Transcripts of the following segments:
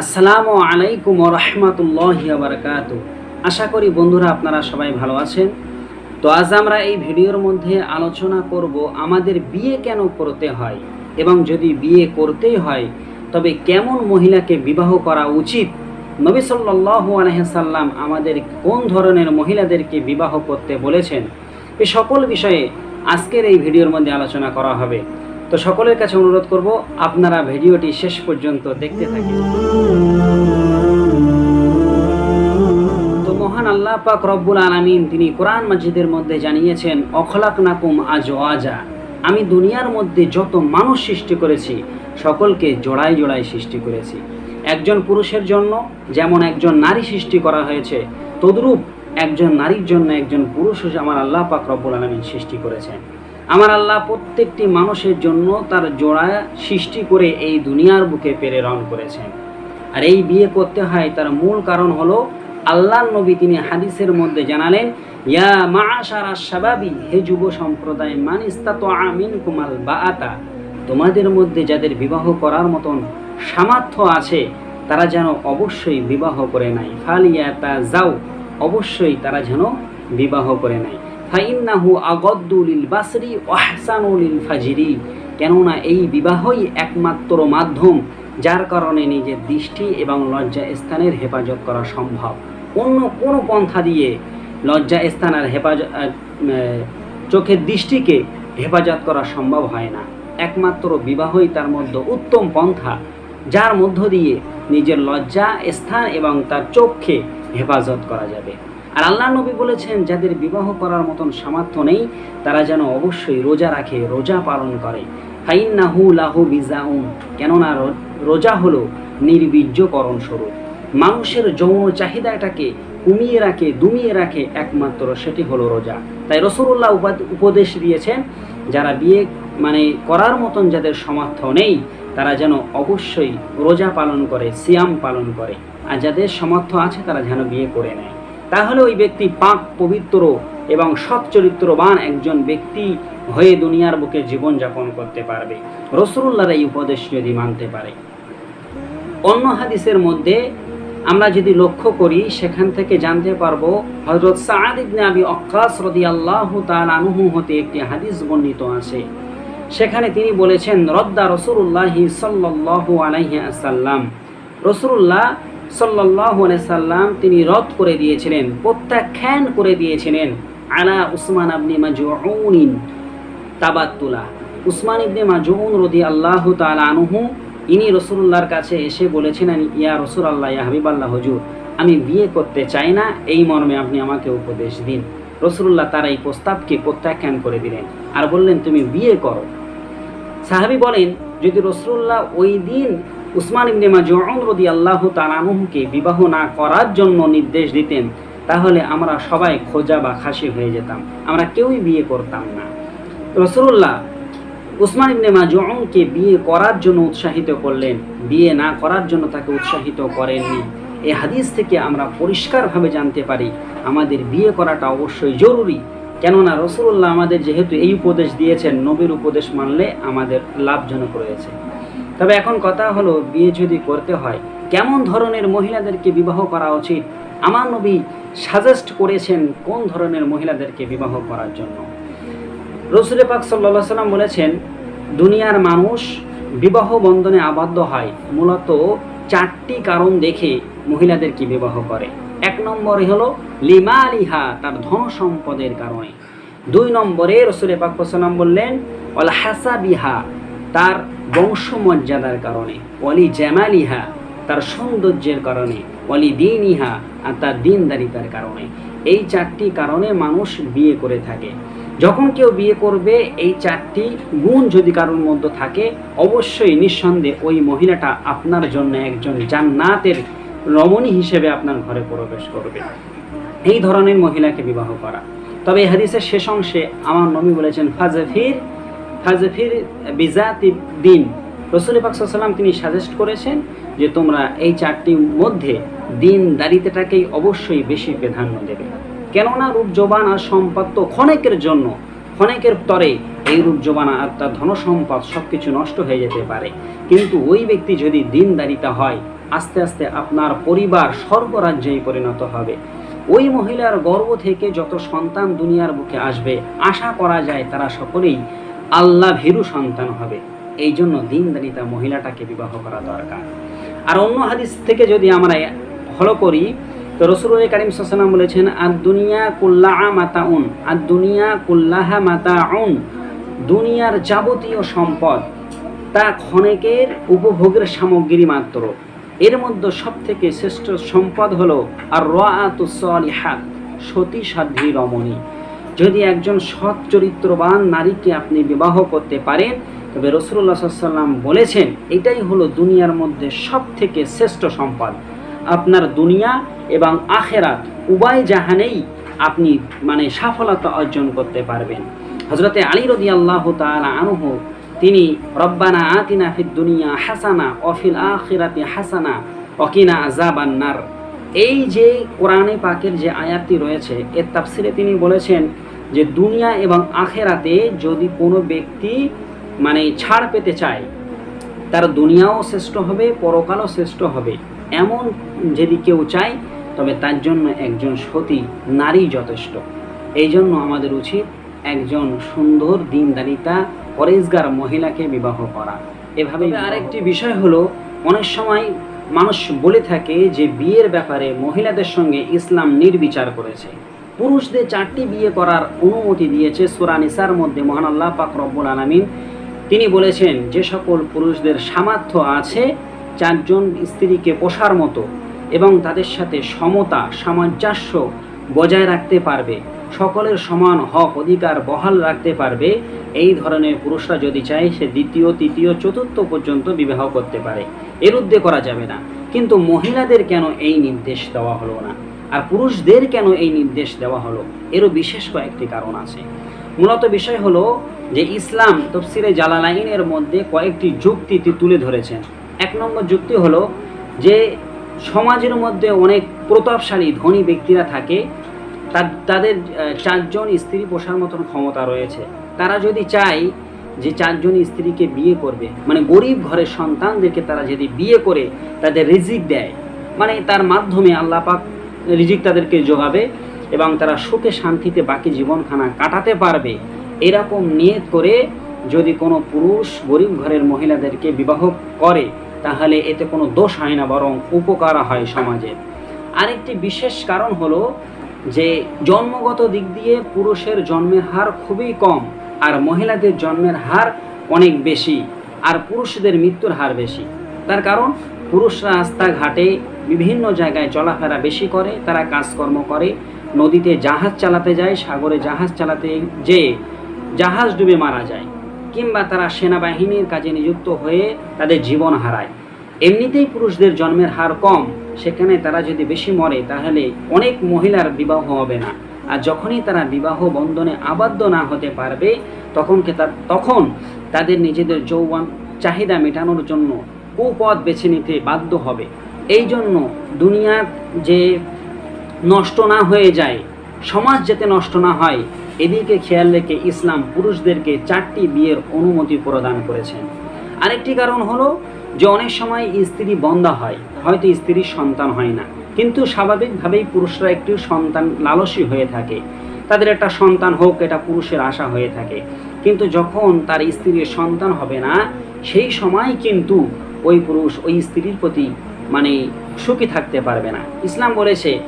আসসালামু আলাইকুম রহমতুল্লাহ বারকাত আশা করি বন্ধুরা আপনারা সবাই ভালো আছেন। তো আজ আমরা এই ভিডিওর মধ্যে আলোচনা করব আমাদের বিয়ে কেন করতে হয় এবং যদি বিয়ে করতেই হয়, তবে কেমন মহিলাকে বিবাহ করা উচিত? নবী সাল্লাল্লাহু আলাইহি সাল্লাম আমাদের কোন ধরনের মহিলাদেরকে বিবাহ করতে বলেছেন? এ সকল বিষয়ে আজকের এই ভিডিওর মধ্যে আলোচনা করা হবে। তো সকলের কাছে অনুরোধ করব, আপনারা ভিডিওটি শেষ পর্যন্ত দেখতে থাকুন। তো মহান আল্লাহ পাক রব্বুল আলামিন তিনি কোরআন মাজিদের মধ্যে জানিয়েছেন অখলাক নাকুম আজ আজা আমি দুনিয়ার মধ্যে যত মানুষ সৃষ্টি করেছি, সকলকে জোড়ায় জোড়ায় সৃষ্টি করেছি। একজন পুরুষের জন্য যেমন একজন নারী সৃষ্টি করা হয়েছে, তদ্রূপ একজন নারীর জন্য একজন পুরুষ আমার আল্লাহ পাক রব্বুল আলামিন সৃষ্টি করেছেন। আমার আল্লাহ প্রত্যেকটি মানুষের জন্য তার জোড়া সৃষ্টি করে এই দুনিয়ার বুকে প্রেরণ করেছেন। আর এই বিয়ে করতে হয় তার মূল কারণ হলো আল্লাহ নবী তিনি হাদিসের মধ্যে জানালেন, ইয়া মাআশারা শাবাবি, হে যুব সম্প্রদায়, মান ইস্তাত আমিন কুমাল বাআতা। তোমাদের মধ্যে যাদের বিবাহ করার মতন সামর্থ্য আছে, তারা যেন অবশ্যই বিবাহ করে নাই। ফালিয়া তা যাও অবশ্যই তারা যেন বিবাহ করে নাই। ফাইন্নাহু আগদ্দুলিল বাসরি ওয়াহসানুলিল ফাজিরি। কেননা এই বিবাহই একমাত্র মাধ্যম যার কারণে নিজের দৃষ্টি এবং লজ্জা স্থানের হেফাজত করা সম্ভব। অন্য কোনো পন্থা দিয়ে লজ্জা স্থান আর হেফাজত চোখের দৃষ্টিকে হেফাজত করা সম্ভব হয় না। একমাত্র বিবাহই তার মধ্যে উত্তম পন্থা, যার মধ্য দিয়ে নিজের লজ্জা স্থান এবং তার চোখকে হেফাজত করা যাবে। আর আল্লাহ নবী বলেছেন, যাদের বিবাহ করার মতন সামর্থ্য নেই, তারা যেন অবশ্যই রোজা রাখে, রোজা পালন করে। ফাইন্নাহু লাহু বিজাউন, কেননা রোজা হলো নির্বীর্যকরণ স্বরূপ। মানুষের যৌন চাহিদাটাকে কমিয়ে রাখে, দুমিয়ে রাখে একমাত্র সেটি হলো রোজা। তাই রসুল্লাহ উপদেশ দিয়েছেন, যারা বিয়ে মানে করার মতন যাদের সামর্থ্য নেই, তারা যেন অবশ্যই রোজা পালন করে, সিয়াম পালন করে। আর যাদের সামর্থ্য আছে, তারা যেন বিয়ে করে নেয়। তাহলে ওই ব্যক্তি পাক, পবিত্র এবং সৎ চরিত্রবান একজন ব্যক্তি হয়ে দুনিয়ার বুকে জীবনযাপন করতে পারবে। রসুল্লাহর এই উপদেশ যদি মানতে পারে। অন্য হাদিসের মধ্যে আমরা যদি লক্ষ্য করি, সেখান থেকে জানতে পারব হজরত সাদ ইবনে অক্কাস রদিয়াল্লাহু তাআলা আনহু হতে একটি হাদিস বর্ণিত আছে। সেখানে তিনি বলেছেন, রদ্দা রসুল্লাহ সাল্লাল্লাহু আলাইহি রসুল্লাহ সাল্লাম তিনি রদ করে দিয়েছিলেন, প্রত্যাখ্যান করে দিয়েছিলেন, আলা উসমান আবনি মাজউনিন তাবাত্তুলা। উসমান ইবনে মাজউন রদি আল্লাহ তাআলা ইনি রসুল্লাহর কাছে এসে বলেছিলেন ইয়া রসুল আল্লাহ ইয়া হাবিব আল্লাহ হজুর, আমি বিয়ে করতে চাই না, এই মর্মে আপনি আমাকে উপদেশ দিন। রসুল্লাহ তার এই প্রস্তাবকে প্রত্যাখ্যান করে দিলেন আর বললেন, তুমি বিয়ে করো। সাহাবি বলেন, যদি রসুল্লাহ ওই দিন উসমান ইবনে মাজউন রদি আল্লাহ তালানুহকে বিবাহ না করার জন্য নির্দেশ দিতেন, তাহলে আমরা সবাই খোঁজা বা খাসি হয়ে যেতাম। আমরা কেউই বিয়ে করতাম না। রসুল্লাহ উসমান ইবনে মাজউনকে বিয়ে করার জন্য উৎসাহিত করলেন। বিয়ে না করার জন্য তাকে উৎসাহিত করেননি। এই হাদিস থেকে আমরা পরিষ্কারভাবে জানতে পারি, আমাদের বিয়ে করাটা অবশ্যই জরুরি। কেননা রসুল্লাহ আমাদের যেহেতু এই উপদেশ দিয়েছেন, নবীর উপদেশ মানলে আমাদের লাভজনক রয়েছে। তবে এখন কথা হলো বিয়ে যদি করতে হয়, কেমন ধরনের মহিলাদেরকে বিবাহ করা উচিত? আমার নবী সাজেস্ট করেছেন কোন ধরনের মহিলাদেরকে বিবাহ করার জন্য। রসুল পাক সাল্লা সাল্লাম বলেছেন, দুনিয়ার মানুষ বিবাহ বন্ধনে আবদ্ধ হয়, মূলত চারটি কারণ দেখে মহিলাদেরকে বিবাহ করে। এক নম্বরে হলো লিমা লিহা তার ধন সম্পদের কারণে। দুই নম্বরে রসুল পাক সাল্লাম বললেন অল হাসা বিহা তার বংশমর্যাদার কারণে অলি জ্যামালিহা তার সৌন্দর্যের কারণে অলি দিন ইহা আর তার দিনদারিতার কারণে। এই চারটি কারণে মানুষ বিয়ে করে থাকে। যখন কেউ বিয়ে করবে, এই চারটি গুণ যদি কারোর মধ্যে থাকে, অবশ্যই নিঃসন্দেহে ওই মহিলাটা আপনার জন্য একজন জান্নাতের রমণী হিসেবে আপনার ঘরে প্রবেশ করবে। এই ধরনের মহিলাকে বিবাহ করা। তবে হাদিসের শেষ অংশে আমার নবী বলেছেন, ফাজফির ফাজফির বিজাতি দিন। রসুল পাকসাল্লাম তিনি সাজেস্ট করেছেন যে তোমরা এই চারটির মধ্যে দিন দারিতেটাকেই অবশ্যই বেশি প্রাধান্য দেবে। কেননা রূপ, জবান আর সম্পদ তো ক্ষণেকের জন্য, ক্ষণেকের তরে এই রূপ, জবানা আর তার ধনসম্পদ সব কিছু নষ্ট হয়ে যেতে পারে। কিন্তু ওই ব্যক্তি যদি দিনদারিতা হয়, আস্তে আস্তে আপনার পরিবার স্বর্গরাজ্যেই পরিণত হবে। ওই মহিলার গর্ভ থেকে যত সন্তান দুনিয়ার বুকে আসবে, আশা করা যায় তারা সকলেই আল্লাহ ভীরু সন্তান হবে। এই জন্য দিনদারিতা মহিলাটাকে বিবাহ করা দরকার। আর অন্য হাদিস থেকে যদি আমরা ফলো করি, তো রসুল করিম সাল্লাম বলেছেন আর দুনিয়া কুল্লাহা মাতাউন আর দুনিয়া কুল্লাহা মাতাউন, দুনিয়ার যাবতীয় সম্পদ তা ক্ষণেকের উপভোগের সামগ্রী মাত্র। এর মধ্যে সব থেকে শ্রেষ্ঠ সম্পদ হলো আর রাতুসলিহাত সতী সাধ্বী রমণী। যদি একজন সৎ চরিত্রবান নারীকে আপনি বিবাহ করতে পারেন, তবে রসুল্লাহ সাল্লাম বলেছেন, এটাই হলো দুনিয়ার মধ্যে সব থেকে শ্রেষ্ঠ সম্পদ। আপনার দুনিয়া এবং আখেরাত উভয় জাহানেই আপনি মানে সফলতা অর্জন করতে পারবেন। হজরতে আলী রদি আল্লাহ তালা আনহু, তিনি রব্বানা আতিনা ফিদ দুনিয়া হাসানা অফিল আখিরাতি হাসানা অকিনা আজাবান্নার এই যে কোরআনে পাকের যে আয়াতটি রয়েছে এর তাফসিরে তিনি বলেছেন যে দুনিয়া এবং আখেরাতে যদি কোনো ব্যক্তি মানে ছাড় পেতে চায় তার দুনিয়াও শ্রেষ্ঠ হবে পরকালও শ্রেষ্ঠ হবে। এমন যদি কেউ চায় তবে তার জন্য একজন সতী নারী যথেষ্ট। এই জন্য আমাদের উচিত একজন সুন্দর দিনদারিতা পরেজগার মহিলাকে বিবাহ করা। এভাবে আরেকটি বিষয় হলো অনেক সময় মানুষ বলে থাকে যে বিয়ের ব্যাপারে মহিলাদের সঙ্গে ইসলাম নির্বিচার করেছে। পুরুষদের চারটি বিয়ে করার অনুমতি দিয়েছে সুরানিসার মধ্যে মহান আল্লাহ পাক রব্বুল আলমিন। তিনি বলেছেন, যে সকল পুরুষদের সামর্থ্য আছে, চারজন স্ত্রীকে পোষার মতো এবং তাদের সাথে সমতা, সামঞ্জস্য বজায় রাখতে পারবে, সকলের সমান হক অধিকার বহাল রাখতে পারবে, এই ধরনের পুরুষরা যদি চায়, সে দ্বিতীয়, তৃতীয়, চতুর্থ পর্যন্ত বিবাহ করতে পারে। এরুদ্ধে করা যাবে না। কিন্তু মহিলাদের কেন এই নির্দেশ দেওয়া হলো না? আর পুরুষদের কেন এই নির্দেশ দেওয়া হলো? এরও বিশেষ কয়েকটি কারণ আছে। মূলত বিষয় হলো যে ইসলাম তফসিরে জালালাইনের মধ্যে কয়েকটি যুক্তি তুলে ধরেছেন। এক নম্বর যুক্তি হলো যে সমাজের মধ্যে অনেক প্রতাপশালী ধনী ব্যক্তিরা থাকে তাদের চারজন স্ত্রী পোষার মতন ক্ষমতা রয়েছে। তারা যদি চায় যে চারজন স্ত্রীকে বিয়ে করবে মানে গরিব ঘরের সন্তানদেরকে তারা যদি বিয়ে করে, তাদের রিজিক দেয় মানে তার মাধ্যমে আল্লাহ পাক রিজিক তাদেরকে যোগাবে এবং তারা সুখে শান্তিতে বাকি জীবনখানা কাটাতে পারবে। এরকম নিয়ত করে যদি কোনো পুরুষ গরিব ঘরের মহিলাদেরকে বিবাহ করে, তাহলে এতে কোনো দোষ হয় না, বরং উপকার হয় সমাজের আরেকটি বিশেষ কারণ হলো যে, জন্মগত দিক দিয়ে পুরুষের জন্মের হার খুবই কম। আর মহিলাদের জন্মের হার অনেক বেশি, আর পুরুষদের মৃত্যুর হার বেশি। তার কারণ, পুরুষরা রাস্তাঘাটে বিভিন্ন জায়গায় চলাফেরা বেশি করে, তারা কাজকর্ম করে, নদীতে জাহাজ চালাতে যায়, সাগরে জাহাজ চালাতে যেয়ে জাহাজ ডুবে মারা যায়, কিংবা তারা সেনাবাহিনীর কাজে নিযুক্ত হয়ে তাদের জীবন হারায়। এমনিতেই পুরুষদের জন্মের হার কম, সেখানে তারা যদি বেশি মরে, তাহলে অনেক মহিলার বিবাহ হবে না। আর যখনই তারা বিবাহ বন্ধনে আবদ্ধ না হতে পারবে তখনকে তার তখন তাদের নিজেদের যৌবন চাহিদা মেটানোর জন্য কুপথ বেছে নিতে বাধ্য হবে। এই জন্য দুনিয়ার যে নষ্ট না হয়ে যায়, সমাজ যাতে নষ্ট না হয়, এদিকে খেয়াল রেখে ইসলাম পুরুষদেরকে চারটি বিয়ের অনুমতি প্রদান করেছেন আরেকটি কারণ হলো যে অনেক সময় স্ত্রী বন্ধা হয়, হয়তো স্ত্রীর সন্তান হয় না। কিন্তু স্বাভাবিকভাবেই পুরুষরা একটু সন্তান লালসী হয়ে থাকে। তাদের একটা সন্তান হোক, এটা পুরুষের আশা হয়ে থাকে। কিন্তু যখন তার স্ত্রীর সন্তান হবে না, সেই সময় কিন্তু ওই পুরুষ ওই স্ত্রীর প্রতি মানে সুখী থাকতে পারবে না। ইসলাম বলেছে,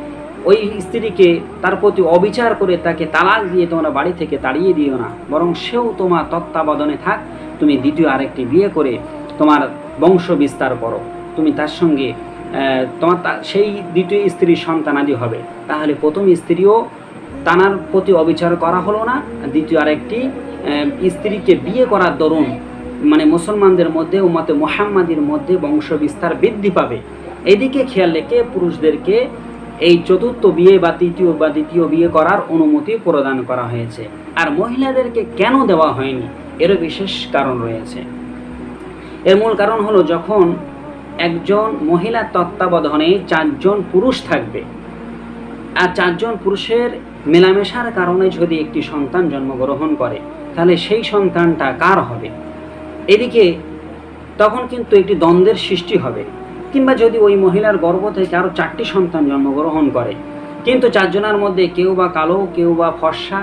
ওই স্ত্রীকে তার প্রতি অবিচার করে তাকে তালাক দিয়ে তোমরা বাড়ি থেকে তাড়িয়ে দিও না। বরং সেও তোমার তত্ত্বাবধানে থাক, তুমি দ্বিতীয় আরেকটি বিয়ে করে তোমার বংশ বিস্তার করো। তুমি তার সঙ্গে তোমার সেই দ্বিতীয় স্ত্রীর সন্তানাদি হবে। তাহলে প্রথম স্ত্রীও তানার প্রতি অবিচার করা হলো না দ্বিতীয় আরেকটি স্ত্রীকে বিয়ে করার দরুন মানে মুসলমানদের মধ্যে উমাতে মোহাম্মাদির মধ্যে বংশ বিস্তার বৃদ্ধি পাবে। এদিকে খেয়াল রেখে পুরুষদেরকে এই চতুর্থ বিয়ে বা তৃতীয় বা দ্বিতীয় বিয়ে করার অনুমতি প্রদান করা হয়েছে। আর মহিলাদেরকে কেন দেওয়া হয়নি? এরও বিশেষ কারণ রয়েছে। এর মূল কারণ হলো যখন একজন মহিলার তত্ত্বাবধানে চারজন পুরুষ থাকবে। আর চারজন পুরুষের মেলামেশার কারণে যদি একটি সন্তান জন্মগ্রহণ করে, তাহলে সেই সন্তানটা কার হবে? এদিকে তখন কিন্তু একটি দ্বন্দ্বের সৃষ্টি হবে। কিংবা যদি ওই মহিলার গর্ভ থেকে আরও চারটি সন্তান জন্মগ্রহণ করে, কিন্তু চারজনের মধ্যে কেউ বা কালো, কেউ বা ফর্সা,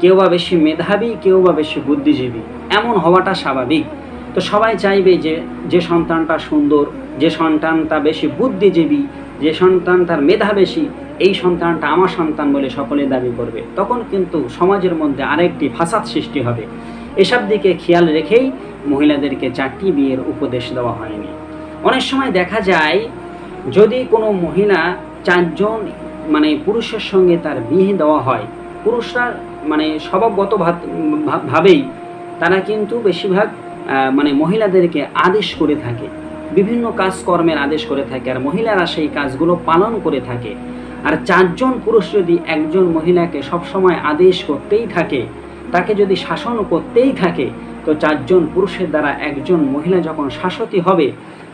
কেউ বা বেশি মেধাবী, কেউ বা বেশি বুদ্ধিজীবী, এমন হওয়াটা স্বাভাবিক। তো সবাই চাইবে যে যে সন্তানটা সুন্দর, যে সন্তানটা বেশি বুদ্ধিজীবী, যে সন্তান তার মেধা বেশি, এই সন্তানটা আমার সন্তান বলে সকলে দাবি করবে। তখন কিন্তু সমাজের মধ্যে আরেকটি ফাসাদ সৃষ্টি হবে। এসব দিকে খেয়াল রেখেই মহিলাদেরকে চারটি বিয়ের উপদেশ দেওয়া হয়নি। অনেক সময় দেখা যায়, যদি কোনো মহিলা চারজন মানে পুরুষের সঙ্গে তার বিয়ে দেওয়া হয়, পুরুষরা মানে স্বভাবগত ভাবেই তারা কিন্তু বেশিরভাগ মানে মহিলাদেরকে আদেশ করে থাকে, বিভিন্ন কাজকর্মের আদেশ করে থাকে, আর মহিলারা সেই কাজগুলো পালন করে থাকে। আর চারজন পুরুষ যদি একজন মহিলাকে সবসময় আদেশ করতেই থাকে, তাকে যদি শাসন করতেই থাকে, তো চারজন পুরুষের দ্বারা একজন মহিলা যখন শাসতি হবে,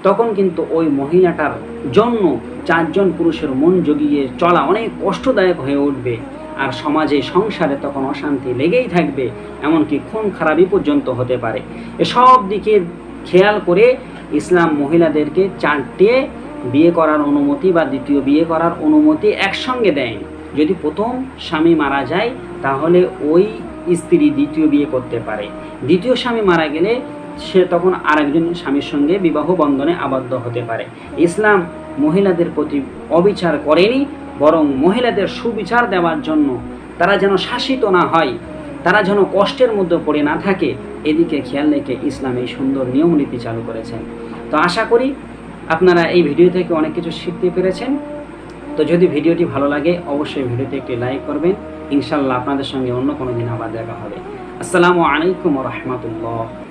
তখন কিন্তু ওই মহিলাটার জন্য চারজন পুরুষের মন জগিয়ে চলা অনেক কষ্টদায়ক হয়ে উঠবে। আর সমাজে সংসারে তখন অশান্তি লেগেই থাকবে, এমনকি খুন খারাপি পর্যন্ত হতে পারে। এসব দিকে খেয়াল করে ইসলাম মহিলাদেরকে চারটে বিয়ে করার অনুমতি বা দ্বিতীয় বিয়ে করার অনুমতি একসঙ্গে দেয় যদি প্রথম স্বামী মারা যায়, তাহলে ওই স্ত্রী দ্বিতীয় বিয়ে করতে পারে। দ্বিতীয় স্বামী মারা গেলে সে তখন আরেকজন স্বামীর সঙ্গে বিবাহ বন্ধনে আবদ্ধ হতে পারে। ইসলাম মহিলাদের প্রতি অবিচার করেনি বরং মহিলাদের সুবিচার দেওয়ার জন্য তারা যেন শাসিত না হয়, তারা যেন কষ্টের মধ্যে পড়ে না থাকে, এদিকে খেয়াল রেখে ইসলাম এই সুন্দর নিয়ম নীতি চালু করেছেন। তো আশা করি আপনারা এই ভিডিও থেকে অনেক কিছু শিখতে পেরেছেন। তো যদি ভিডিওটি ভালো লাগে, অবশ্যই ভিডিওতে একটি লাইক করবেন। ইনশাল্লাহ আপনাদের সঙ্গে অন্য কোনো দিন আবার দেখা হবে। আসসালামু আলাইকুম রহমতুল্লাহ।